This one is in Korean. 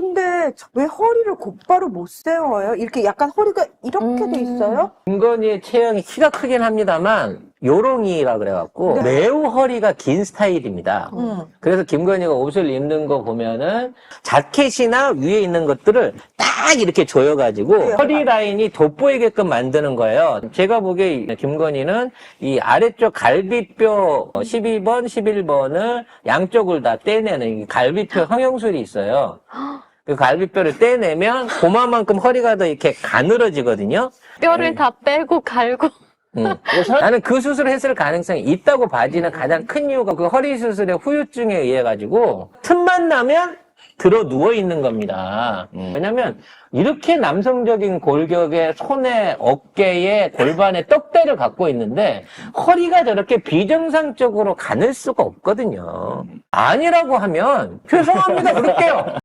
근데 왜 허리를 곧바로 못 세워요? 이렇게 약간 허리가 이렇게 돼 음. 있어요? 김건희의 체형이 키가 크긴 합니다만 요롱이라 그래갖고 네. 매우 허리가 긴 스타일입니다. 음. 그래서 김건희가 옷을 입는 거 보면은 자켓이나 위에 있는 것들을 딱 이렇게 조여가지고 네. 허리 라인이 돋보이게끔 만드는 거예요. 제가 보기에 김건희는 이 아래쪽 갈비뼈 12번, 11번을 양쪽을 다 떼내는 이 갈비뼈 성형술이 있어요. 그 갈비뼈를 떼내면 그만큼 허리가 더 이렇게 가늘어지거든요. 뼈를 다 빼고 갈고. 음. 나는 그 수술을 했을 가능성이 있다고 봐지는 가장 큰 이유가 그 허리 수술의 후유증에 의해 가지고 틈만 나면 들어 누워 있는 겁니다. 왜냐면 이렇게 남성적인 골격에 손에 어깨에 골반에 떡대를 갖고 있는데 허리가 저렇게 비정상적으로 가늘 수가 없거든요. 아니라고 하면 죄송합니다 그럴게요.